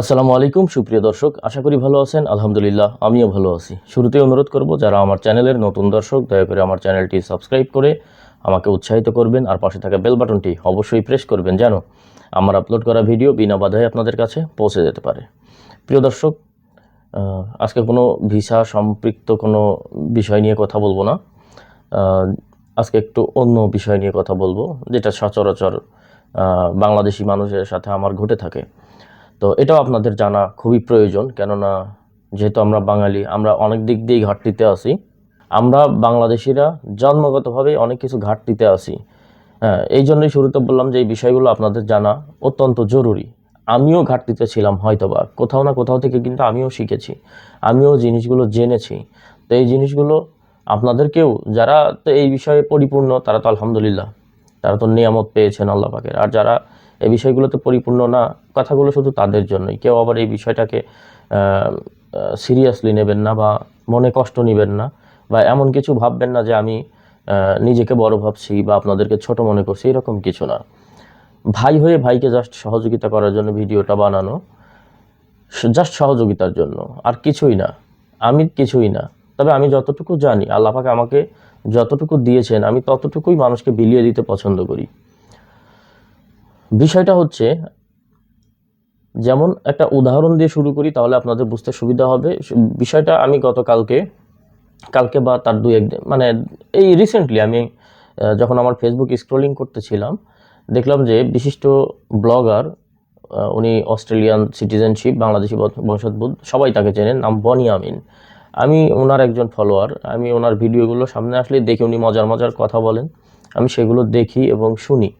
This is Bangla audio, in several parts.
আসসালামু আলাইকুম, সুপ্রিয় দর্শক। আশা করি ভালো আছেন। আলহামদুলিল্লাহ, আমিও ভালো আছি। শুরুতেই অনুরোধ করব, যারা আমার চ্যানেলের নতুন দর্শক, দয়া করে আমার চ্যানেলটি সাবস্ক্রাইব করে আমাকে উৎসাহিত করবেন আর পাশে থাকা বেল বাটনটি অবশ্যই প্রেস করবেন যেন আমার আপলোড করা ভিডিও বিনা বাধায় আপনাদের কাছে পৌঁছে যেতে পারে। প্রিয় দর্শক আজকে কোনো ভিসা সম্পৃক্ত কোনো বিষয় নিয়ে কথা বলব না। আজকে একটু অন্য বিষয় নিয়ে কথা বলব, যেটা সচরাচর বাংলাদেশি মানুষের সাথে আমার ঘটে থাকে। তো এটাও আপনাদের জানা খুবই প্রয়োজন, কেননা যেহেতু আমরা বাঙালি, আমরা অনেক দিক দিয়েই ঘাটতিতে আছি। আমরা বাংলাদেশিরা জন্মগতভাবে অনেক কিছু ঘাটতিতে আছি। হ্যাঁ এই জন্যই শুরুতে বললাম যে এই বিষয়গুলো আপনাদের জানা অত্যন্ত জরুরি। আমিও ঘাটতিতে ছিলাম হয়তোবা, কোথাও না কোথাও থেকে কিন্তু আমিও শিখেছি, আমিও জিনিসগুলো জেনেছি। তো এই জিনিসগুলো আপনাদেরকেও, যারা তো এই বিষয়ে পরিপূর্ণ, তারা তো আলহামদুলিল্লাহ, তারা তো নিয়ামত পেয়েছেন আল্লাহ পাকের। আর যারা এই বিষয়গুলোতে পরিপূর্ণ না। কথাগুলো শুধু তাদের জন্যই। কেউ আবার এই বিষয়টাকে সিরিয়াসলি নেবেন না বা মনে কষ্ট নেবেন না বা এমন কিছু ভাববেন না যে আমি নিজেকে বড় ভাবছি বা আপনাদেরকে ছোট মনে করছি, এরকম কিছু না। ভাই হয়ে ভাইকে জাস্ট সহযোগিতা করার জন্য ভিডিওটা বানানো জাস্ট সহযোগিতার জন্য। আর কিছুই না। আমি কিছুই না। তবে আমি যতটুকু জানি, আল্লাহ পাক আমাকে যতটুকু দিয়েছেন, আমি ততটুকুই মানুষকে বিলিয়ে দিতে পছন্দ করি। বিষয়টা হচ্ছে, যেমন একটা উদাহরণ দিয়ে শুরু করি, তাহলে আপনাদের বুঝতে সুবিধা হবে। বিষয়টা আমি গতকালকে, কালকে বা তার দুই একদিন মানে এই রিসেন্টলি আমি যখন আমার ফেসবুক স্ক্রোলিং করতেছিলাম, দেখলাম যে বিশিষ্ট ব্লগার উনি অস্ট্রেলিয়ান সিটিজেনশিপ বাংলাদেশি বংশ- বংশোদ্ভূত, সবাই তাকে চেনেন, নাম বনি আমিন। আমি ওনার একজন ফলোয়ার আমি ওনার ভিডিওগুলো সামনে আসলে দেখি উনি মজার মজার কথা বলেন। আমি সেগুলো দেখি এবং শুনি।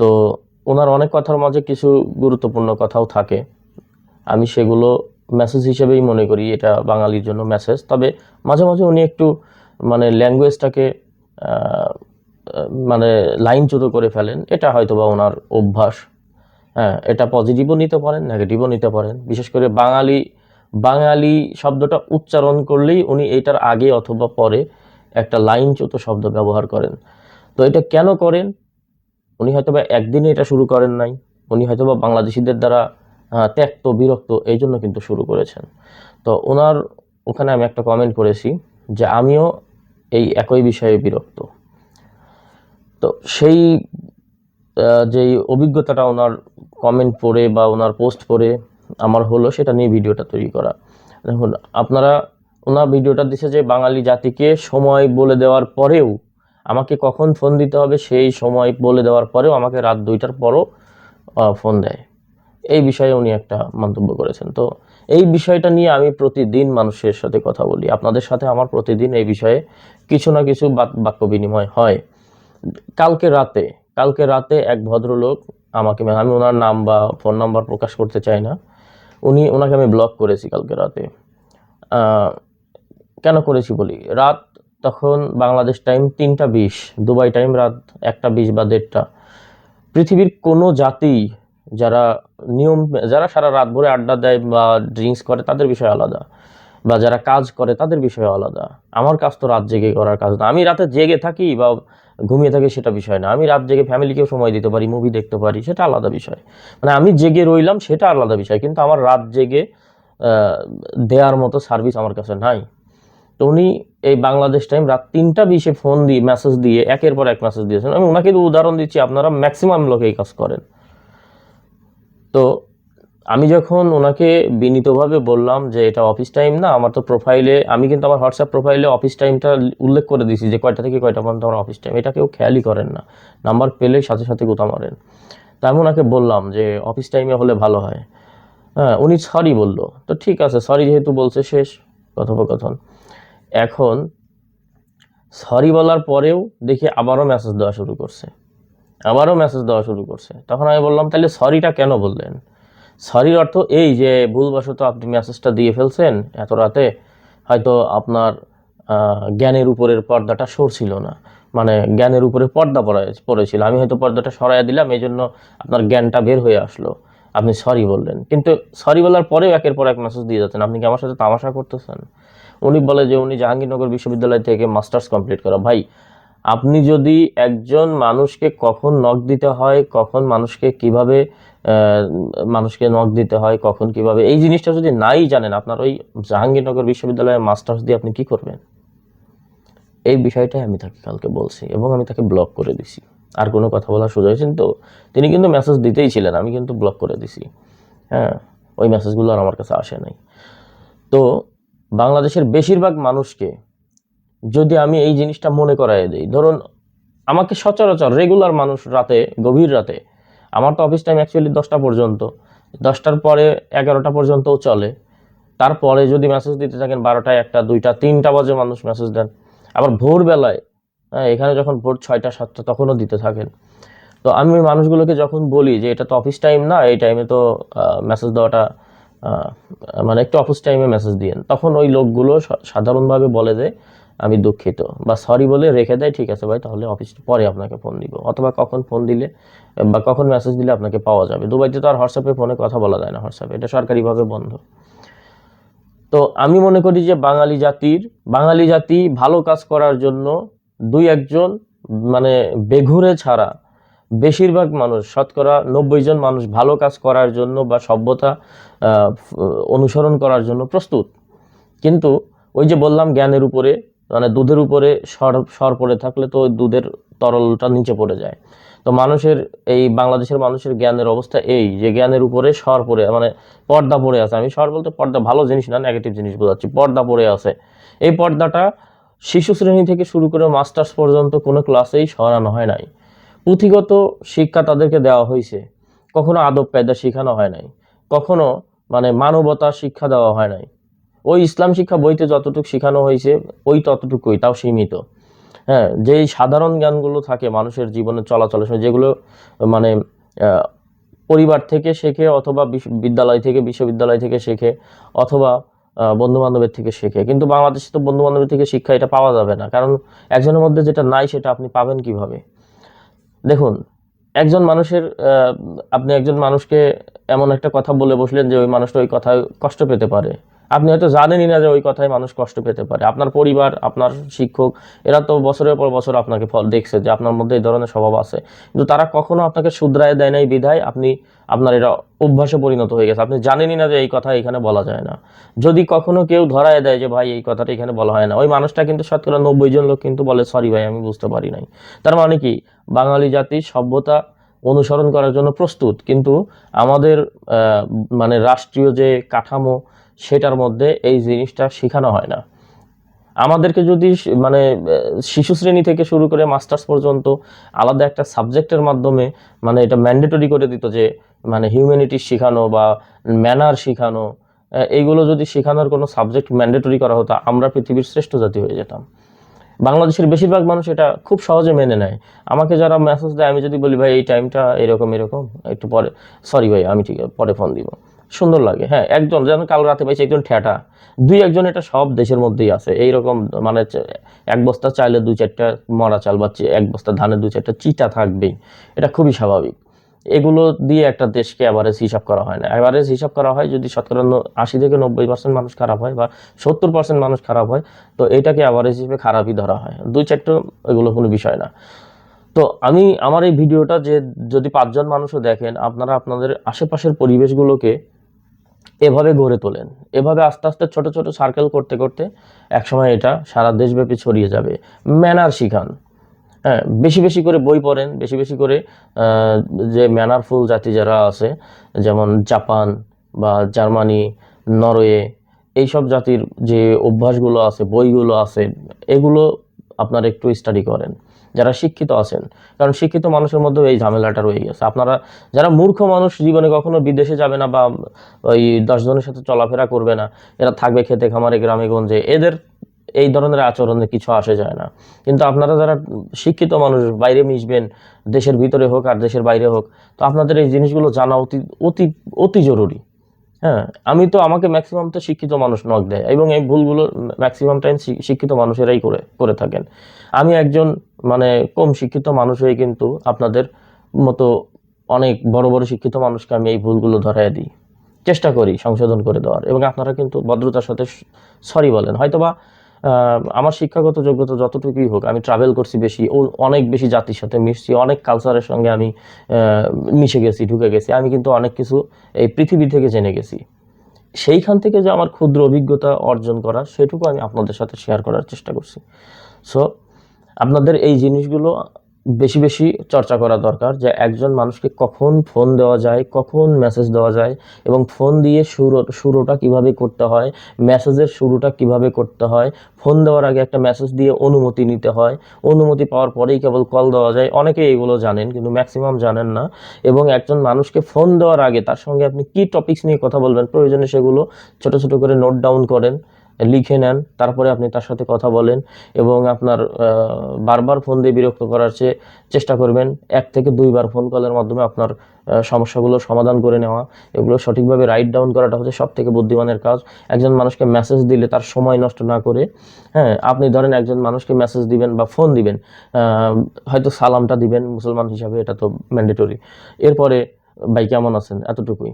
তো ওনার অনেক কথার মাঝে কিছু গুরুত্বপূর্ণ কথাও থাকে। আমি সেগুলো মেসেজ হিসেবেই মনে করি, এটা বাঙালির জন্য মেসেজ তবে মাঝে মাঝে উনি একটু মানে ল্যাঙ্গুয়েজটাকে মানে লাইন লাইনচ্যুত করে ফেলেন। এটা হয়তো বা ওনার অভ্যাস। হ্যাঁ এটা পজিটিভও নিতে পারেন নেগেটিভও নিতে পারেন। বিশেষ করে বাঙালি বাঙালি শব্দটা উচ্চারণ করলেই উনি এটার আগে অথবা পরে একটা লাইন লাইনচ্যুত শব্দ ব্যবহার করেন। তো এটা কেন করেন? উনি হয়তো বা একদিনে এটা শুরু করেন নাই, উনি হয়তো বা বাংলাদেশিদের দ্বারা ত্যক্ত, বিরক্ত, এই জন্য কিন্তু শুরু করেছেন। তো ওনার ওখানে আমি একটা কমেন্ট করেছি যে আমিও এই একই বিষয়ে বিরক্ত। তো সেই যেই অভিজ্ঞতাটা ওনার কমেন্ট পড়ে বা ওনার পোস্ট পড়ে আমার হলো, সেটা নিয়ে ভিডিওটা তৈরি করা। দেখুন, আপনারা, ওনার ভিডিওটা দিছে যে বাঙালি জাতিকে সময় বলে দেওয়ার পরেও আমাকে কখন ফোন দিতে হবে সেই সময় বলে দেওয়ার পরেও আমাকে রাত দুইটার পরও ফোন দেয়। এই বিষয়ে উনি একটা মন্তব্য করেছেন। তো এই বিষয়টা নিয়ে আমি প্রতিদিন মানুষের সাথে কথা বলি। আপনাদের সাথে আমার প্রতিদিন এই বিষয়ে কিছু না কিছু বাক- বাক্য বিনিময় হয়। কালকে রাতে কালকে রাতে এক ভদ্রলোক আমাকে, আমি ওনার নাম বা ফোন নাম্বার প্রকাশ করতে চাই না। উনি, ওনাকে আমি ব্লক করেছি কালকে রাতে। কেন করেছি বলি? রাত তখন বাংলাদেশ টাইম তিনটা বিশ, দুবাই টাইম রাত একটা বিশ বা দেড়টা। পৃথিবীর কোনো জাতি যারা নিয়ম, যারা সারা রাত ভরে আড্ডা দেয় বা ড্রিঙ্কস করে, তাদের বিষয় আলাদা। বা যারা কাজ করে, তাদের বিষয় আলাদা। আমার কাজ তো রাত জেগে করার কাজ না। আমি রাতে জেগে থাকি বা ঘুমিয়ে থাকি সেটা বিষয় না। আমি রাত জেগে ফ্যামিলিকেও সময় দিতে পারি মুভি দেখতে পারি, সেটা আলাদা বিষয়। মানে আমি জেগে রইলাম, সেটা আলাদা বিষয়। কিন্তু আমার রাত জেগে দেওয়ার মতো সার্ভিস আমার কাছে নাই। তো উনি এই বাংলাদেশ টাইম রাত তিনটা বিশে ফোন দিয়ে মেসেজ দিয়ে, একের পর এক মেসেজ দিয়েছেন। আমি ওনাকে উদাহরণ দিচ্ছি, আপনারা ম্যাক্সিমাম লোক এই কাজ করেন। তো আমি যখন ওনাকে বিনীতভাবে বললাম যে এটা অফিস টাইম না, আমার তো প্রোফাইলে আমি কিন্তু আমার হোয়াটসঅ্যাপ প্রোফাইলে অফিস টাইমটা উল্লেখ করে দিয়েছি যে কয়টা থেকে কয়টা পর্যন্ত আমার অফিস টাইম এটা কেউ খেয়ালই করেন না। নাম্বার পেলে সাথে সাথে গোতা মারেন। তা আমি ওনাকে বললাম যে অফিস টাইমে হলে ভালো হয়। হ্যাঁ উনি সরি বলল। তো ঠিক আছে সরি যেহেতু বলছে শেষ কথোপকথন। এখন সরি বলার পরেও দেখি আবারও মেসেজ দেওয়া শুরু করছে। আবারও মেসেজ দেওয়া শুরু করছে। তখন আমি বললাম তাহলে সরিটা কেন বললেন? সরির অর্থ এই যে, ভুলবশত আপনি মেসেজটা দিয়ে ফেলছেন, এত রাতে হয়তো আপনার জ্ঞানের উপরের পর্দাটা সরছিল না। মানে জ্ঞানের উপরে পর্দা পড়েছিল। আমি হয়তো পর্দাটা সরাইয়া দিলাম এই জন্য আপনার জ্ঞানটা বের হয়ে আসলো। আপনি সরি বললেন। কিন্তু সরি বলার পরেও একের পর এক মেসেজ দিয়ে যাচ্ছেন। আপনি কি আমার সাথে তামাশা করতেছেন? উনি বলে যে উনি জাহাঙ্গীরনগর বিশ্ববিদ্যালয় থেকে মাস্টার্স কমপ্লিট করা। ভাই, আপনি যদি একজন মানুষকে কখন নক দিতে হয়, কখন মানুষকে কীভাবে মানুষকে নখ দিতে হয়, কখন কীভাবে, এই জিনিসটা যদি নাই জানেন, আপনার ওই জাহাঙ্গীরনগর বিশ্ববিদ্যালয়ে মাস্টার্স দিয়ে আপনি কি করবেন? এই বিষয়টাই আমি তাকে কালকে বলছি এবং আমি তাকে ব্লক করে দিছি। আর কোনো কথা বলার সুযোগ হয়েছেন তো, তিনি কিন্তু মেসেজ দিতেই ছিলেন, আমি কিন্তু ব্লক করে দিছি। হ্যাঁ ওই মেসেজগুলো আর আমার কাছে আসে নাই। তো বাংলাদেশের বেশিরভাগ মানুষকে যদি আমি এই জিনিসটা মনে করাই দিই, ধরুন আমাকে সচরাচর রেগুলার মানুষ রাতে, গভীর রাতে, আমার তো অফিস টাইম অ্যাকচুয়ালি দশটা পর্যন্ত, দশটার পরে এগারোটা পর্যন্তও চলে। তারপরে যদি মেসেজ দিতে থাকেন বারোটা, একটা, দুইটা, তিনটা বাজে মানুষ মেসেজ দেন। আবার ভোরবেলায় হ্যাঁ এখানে যখন ভোর ছয়টা, সাতটা, তখনও দিতে থাকেন। তো আমি মানুষগুলোকে যখন বলি যে এটা তো অফিস টাইম না, এই টাইমে তো মেসেজ দেওয়াটা মানে একটু অফিস টাইমে মেসেজ দিয়েন। তখন ওই লোকগুলো সাধারণভাবে বলে যে, আমি দুঃখিত। বা সরি বলে রেখে দেয়, ঠিক আছে ভাই, তাহলে অফিস পরে আপনাকে ফোন দিব। অথবা কখন ফোন দিলে, বা কখন মেসেজ দিলে আপনাকে পাওয়া যাবে। দুবাইতে তো আর হোয়াটসঅ্যাপে ফোনে কথা বলা যায় না হোয়াটসঅ্যাপে এটা সরকারিভাবে বন্ধ। তো আমি মনে করি যে, বাঙালি জাতির, বাঙালি জাতি ভালো কাজ করার জন্য দুই একজন মানে বেঘুরে ছাড়া বেশিরভাগ মানুষ, শতকরা নব্বই জন মানুষ ভালো কাজ করার জন্য বা সভ্যতা অনুসরণ করার জন্য প্রস্তুত। কিন্তু ওই যে বললাম জ্ঞানের উপরে মানে দুধের উপরে সর সর পড়ে থাকলে তো ওই দুধের তরলটা নিচে পড়ে যায়। তো মানুষের, এই বাংলাদেশের মানুষের জ্ঞানের অবস্থা এই, যে জ্ঞানের উপরে সর পড়ে মানে পর্দা পড়ে আছে। আমি সর বলতে পর্দা ভালো জিনিস না নেগেটিভ জিনিস বোঝাচ্ছি। পর্দা পড়ে আছে। এই পর্দাটা শিশু শ্রেণি থেকে শুরু করে মাস্টার্স পর্যন্ত কোনো ক্লাসেই সরানো হয় নাই। পুঁথিগত শিক্ষা তাদেরকে দেওয়া হয়েছে। কখনো আদব কায়দা শেখানো হয় নাই। কখনো মানে মানবতা শিক্ষা দেওয়া হয় নাই। ওই ইসলাম শিক্ষা বইতে যতটুকু শেখানো হয়েছে, ওই ততটুকুই, তাও সীমিত। হ্যাঁ যেই সাধারণ জ্ঞানগুলো থাকে মানুষের জীবনে চলাচলের সময়, যেগুলো মানে পরিবার থেকে শেখে অথবা বিদ্যালয় থেকে, বিশ্ববিদ্যালয় থেকে শেখে অথবা বন্ধু বান্ধবের থেকে শেখে। কিন্তু বাংলাদেশে তো বন্ধু বান্ধবের থেকে শিক্ষা এটা পাওয়া যাবে না। কারণ একজনের মধ্যে যেটা নাই, সেটা আপনি পাবেন কীভাবে? দেখুন, একজন মানুষের আপনি একজন মানুষকে এমন একটা কথা বলে বসলেন যে ওই মানুষটা ওই কথায় কষ্ট পেতে পারে। আপনি হয়তো জানেনই না যে ওই কথায় মানুষ কষ্ট পেতে পারে। আপনার পরিবার, আপনার শিক্ষক, এরা তো বছরের পর বছর আপনাকে ফল দেখছে যে আপনার মধ্যে এই ধরনের স্বভাব আছে। কিন্তু তারা কখনো আপনাকে শুধরায় দেয় নাই বিধায় আপনি, আপনার এটা অভ্যাসে পরিণত হয়ে গেছে। আপনি জানেনই না যে এই কথা এখানে বলা যায় না। যদি কখনো কেউ ধরায় দেয় যে, ভাই, এই কথাটা এখানে বলা হয় না। ওই মানুষটা কিন্তু শতকরা নব্বই জন লোক কিন্তু বলে, সরি ভাই, আমি বুঝতে পারি নাই। তার মানে কি? বাঙালি জাতি সভ্যতা অনুসরণ করার জন্য প্রস্তুত। কিন্তু আমাদের মানে রাষ্ট্রীয় যে কাঠামো, সেটার মধ্যে এই জিনিসটা শেখানো হয় না। আমাদেরকে যদি মানে শিশু শ্রেণি থেকে শুরু করে মাস্টার্স পর্যন্ত আলাদা একটা সাবজেক্টের মাধ্যমে মানে এটা ম্যান্ডেটরি করে দিত যে মানে হিউম্যানিটিস শেখানো বা ম্যানার শেখানো এইগুলো যদি শেখানোর কোনো সাবজেক্ট ম্যান্ডেটরি করা হতো, আমরা পৃথিবীর শ্রেষ্ঠ জাতি হয়ে যেতাম। বাংলাদেশের বেশিরভাগ মানুষ এটা খুব সহজে মেনে নেয়। আমাকে যারা মেসেজ দেয়, আমি যদি বলি, ভাই, এই টাইমটা এরকম এরকম, একটু পরে সরি ভাই, আমি ঠিক, পরে ফোন দিব। সুন্দর লাগে হ্যাঁ একজন, যেন কাল রাতে পাইছে একজন ঠেটা দুই একজন এটা সব দেশের মধ্যেই আছে। এইরকম মানে এক বস্তা চাইলে দু চারটা মরা চাল বা এক বস্তা ধানের দু চারটা চিটা থাকবেই, এটা খুবই স্বাভাবিক। এগুলো দিয়ে একটা দেশকে অ্যাভারেজ হিসাব করা হয় না। অ্যাভারেজ হিসাব করা হয় যদি শতকরা আশি থেকে নব্বই পার্সেন্ট মানুষ খারাপ হয় বা সত্তর পার্সেন্ট মানুষ খারাপ হয়, তো এটাকে অ্যাভারেজ হিসেবে খারাপই ধরা হয়। দুই চারটে এগুলো কোনো বিষয় না। তো আমি আমার এই ভিডিওটা যে যদি পাঁচজন মানুষও দেখেন, আপনারা আপনাদের আশেপাশের পরিবেশগুলোকে এভাবে গড়ে তোলেন। এভাবে আস্তে আস্তে ছোট ছোট সার্কেল করতে করতে একসময় এটা সারা দেশব্যাপী ছড়িয়ে যাবে। ম্যানার শিখান। হ্যাঁ বেশি বেশি করে বই পড়েন, বেশি বেশি করে যে ম্যানারফুল জাতি যারা আছে, যেমন জাপান বা জার্মানি, নরওয়ে, এইসব জাতির যে অভ্যাসগুলো আছে, বইগুলো আছে, এগুলো আপনারা একটু স্টাডি করেন। যারা শিক্ষিত আছেন, কারণ শিক্ষিত মানুষের মধ্যেও এই ঝামেলাটা রয়ে গেছে। আপনারা, যারা মূর্খ মানুষ, জীবনে কখনো বিদেশে যাবে না বা ওই দশজনের সাথে চলাফেরা করবে না, এরা থাকবে খেতে খামারে, গ্রামে গঞ্জে, এদের এই ধরনের আচরণে কিছু আসে যায় না। কিন্তু আপনারা যারা শিক্ষিত মানুষ, বাইরে মিশবেন, দেশের ভিতরে হোক আর দেশের বাইরে হোক, তো আপনাদের এই জিনিসগুলো জানা অতি অতি অতি জরুরি। হ্যাঁ আমি তো আমাকে ম্যাক্সিমাম তো শিক্ষিত মানুষ নক দেয় এবং এই ভুলগুলো ম্যাক্সিমাম টাইম শিক্ষিত মানুষেরাই করে করে থাকেন। আমি একজন মানে কম শিক্ষিত মানুষ হয়ে কিন্তু আপনাদের মতো অনেক বড় বড় শিক্ষিত মানুষকে আমি এই ভুলগুলো ধরাই দিই। চেষ্টা করি সংশোধন করে দেওয়ার এবং আপনারা কিন্তু ভদ্রতার সাথে সরি বলেন। হয়তোবা আমার শিক্ষাগত যোগ্যতা যতটুকুই হোক, আমি ট্রাভেল করছি বেশি, ও অনেক বেশি জাতির সাথে মিশছি, অনেক কালচারের সঙ্গে আমি মিশে গেছি, ঢুকে গেছি, আমি কিন্তু অনেক কিছু এই পৃথিবী থেকে জেনে গেছি। সেইখান থেকে যে আমার ক্ষুদ্র অভিজ্ঞতা অর্জন করা, সেটুকু আমি আপনাদের সাথে শেয়ার করার চেষ্টা করছি। সো আপনাদের এই জিনিসগুলো বেশি বেশি চর্চা করা দরকার যে একজন মানুষকে কখন ফোন দেওয়া যায়, কখন মেসেজ দেওয়া যায় এবং ফোন দিয়ে শুরু শুরুটা কীভাবে করতে হয় মেসেজের শুরুটা কীভাবে করতে হয় ফোন দেওয়ার আগে একটা মেসেজ দিয়ে অনুমতি নিতে হয়, অনুমতি পাওয়ার পরেই কেবল কল দেওয়া যায়। অনেকে এগুলো জানেন কিন্তু ম্যাক্সিমাম জানেন না এবং একজন মানুষকে ফোন দেওয়ার আগে তার সঙ্গে আপনি কি টপিকস নিয়ে কথা বলবেন, প্রয়োজনে সেগুলো ছোট ছোট করে নোট ডাউন করেন। লিখে নেন, তারপরে আপনি তার সাথে কথা বলেন এবং আপনার বারবার ফোন দিয়ে বিরক্ত করার চেয়ে চেষ্টা করবেন এক থেকে দুইবার ফোন কলের মাধ্যমে আপনার সমস্যাগুলো সমাধান করে নেওয়া। এগুলো সঠিকভাবে রাইট ডাউন করাটা হচ্ছে সব থেকে বুদ্ধিমানের কাজ। একজন মানুষকে মেসেজ দিলে তার সময় নষ্ট না করে হ্যাঁ আপনি ধরেন একজন মানুষকে মেসেজ দিবেন বা ফোন দিবেন হয়তো সালামটা দিবেন মুসলমান হিসাবে, এটা তো ম্যান্ডেটরি এরপরে, ভাই কেমন আছেন? এতটুকুই।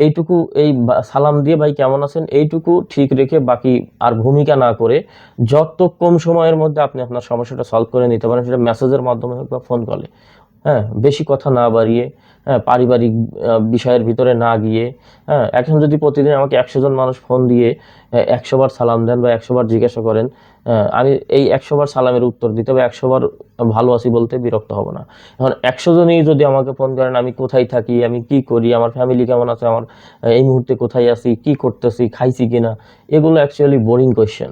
এইটুকু এই সালাম দিয়ে, ভাই, কেমন আছেন? এইটুকু ঠিক রেখে বাকি আর ভূমিকা না করে যত কম সময়ের মধ্যে আপনি আপনার সমস্যাটা সলভ করে নিতে পারেন, সেটা মেসেজের মাধ্যমে হোক বা ফোন কলে হ্যাঁ? বেশি কথা না বাড়িয়ে পারিবারিক বিষয়ের ভিতরে না গিয়ে হ্যাঁ এখন যদি প্রতিদিন আমাকে একশো জন মানুষ ফোন দিয়ে একশো বার সালাম দেন বা একশো বার জিজ্ঞাসা করেন আমি এই একশো বার সালামের উত্তর দিতে বা একশো বার ভালো আছি বলতে বিরক্ত হব না। এখন একশো জনই যদি আমাকে ফোন করেন, আমি কোথায় থাকি, আমি কি করি, আমার ফ্যামিলি কেমন আছে, আমার এই মুহূর্তে কোথায় আছি, কি করতেছি, খাইছি কিনা, এগুলো অ্যাকচুয়ালি বোরিং কোয়েশ্চেন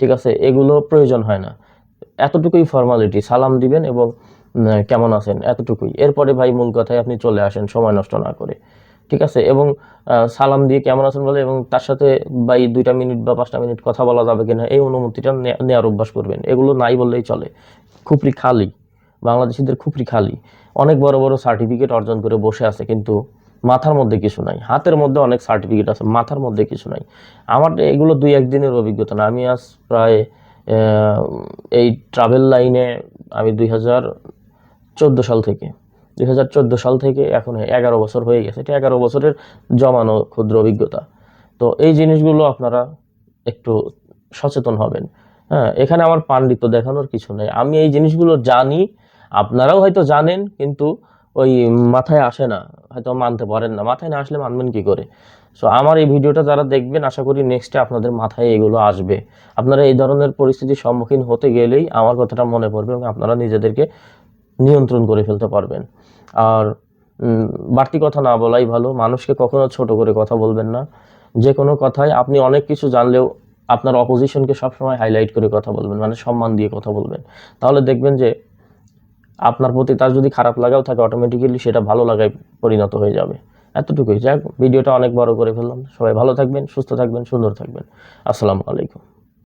ঠিক আছে? এগুলো প্রয়োজন হয় না। এতটুকুই ফর্মালিটি সালাম দিবেন এবং কেমন আছেন? এতটুকুই। এরপরে ভাই মূল কথায় আপনি চলে আসেন, সময় নষ্ট না করে। ঠিক আছে? এবং সালাম দিয়ে কেমন আছেন বলে এবং তার সাথে ভাই দুইটা মিনিট বা পাঁচটা মিনিট কথা বলা যাবে কিনা, এই অনুমতিটা নেওয়ার অভ্যাস করবেন। এগুলো নাই বললেই চলে। খুপরি খালি। বাংলাদেশিদের খুপরি খালি। অনেক বড় বড় সার্টিফিকেট অর্জন করে বসে আছে, কিন্তু মাথার মধ্যে কিছু নাই। হাতের মধ্যে অনেক সার্টিফিকেট আছে, মাথার মধ্যে কিছু নাই। আমার এগুলো দুই একদিনের অভিজ্ঞতা না। আমি আজ প্রায় এই ট্রাভেল লাইনে আমি দুই হাজার চোদ্দ সাল থেকে। দুই হাজার চোদ্দ সাল থেকে এখন এগারো বছর হয়ে গেছে। এটা এগারো বছরের জমানো ক্ষুদ্র অভিজ্ঞতা। তো এই জিনিসগুলো আপনারা একটু সচেতন হবেন। হ্যাঁ এখানে আমার পাণ্ডিত্য দেখানোর কিছু নেই। আমি এই জিনিসগুলো জানি, আপনারাও হয়তো জানেন, কিন্তু ওই মাথায় আসে না। হয়তো মানতে পারেন না। মাথায় না আসলে মানবেন কি করে? সো আমার এই ভিডিওটা যারা দেখবেন, আশা করি নেক্সটে আপনাদের মাথায় এগুলো আসবে। আপনারা এই ধরনের পরিস্থিতির সম্মুখীন হতে গেলেই আমার কথাটা মনে পড়বে এবং আপনারা নিজেদেরকে নিয়ন্ত্রণ করে ফেলতে পারবেন। আর বাড়তি কথা না বলাই ভালো। মানুষকে কখনো ছোট করে কথা বলবেন না। যে কোনো কথায় আপনি অনেক কিছু জানলেও আপনার অপোজিশনকে সবসময় হাইলাইট করে কথা বলবেন মানে সম্মান দিয়ে কথা বলবেন। তাহলে দেখবেন যে আপনার প্রতি তার যদি খারাপ লাগাও থাকে অটোমেটিক্যালি সেটা ভালো লাগায় পরিণত হয়ে যাবে। এতটুকুই। যাক, ভিডিওটা অনেক বড় করে ফেললাম। সবাই ভালো থাকবেন, সুস্থ থাকবেন, সুন্দর থাকবেন। আসসালামু আলাইকুম।